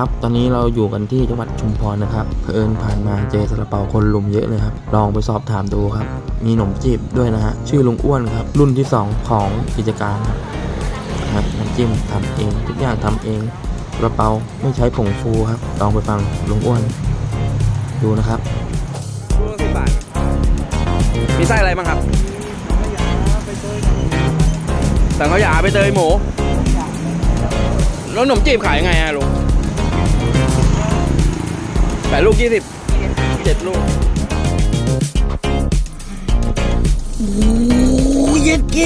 ครับ ตอนนี้เราอยู่กันที่จังหวัดชุมพรนะครับเผอิญผ่านมาเจอซาลาเปาคนลุมเยอะเลยครับ ลองไปสอบถามดูครับ มีหนมจีบด้วยนะฮะ ชื่อลุงอ้วนครับ รุ่นที่ 2 ของกิจการครับนะครับน้ำจิ้มทำเอง ทุกอย่างทำเองซาลาเปาไม่ใช้ผงฟูครับ ลองไปฟังลุงอ้วน ดูนะครับลูกสิบบาทมีไส้อะไรบ้างครับสังขยาไปเตยหมูแล้วขนมจีบขายยังไงอะลุง ดลูกยี่สิบเจ็ดลูกโอ้ยเย็ดเก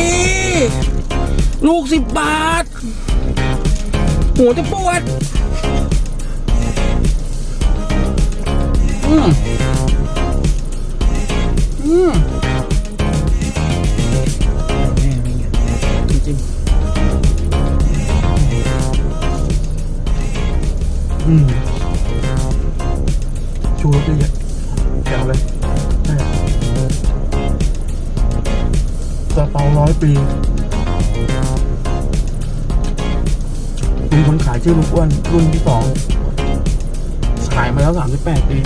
ลูกสิบบาท หัวจะปวด อืมอืมจริงๆอืม ชูรสเยอะๆแถวเลยใช่ซาเปาร้อยปีมีคนขายชื่อลุงอ้วนรุ่นที่สองขายมาแล้วสามสิบแปดปี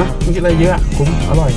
นะไม่กินอะไรเยอะ คุ้ม อร่อย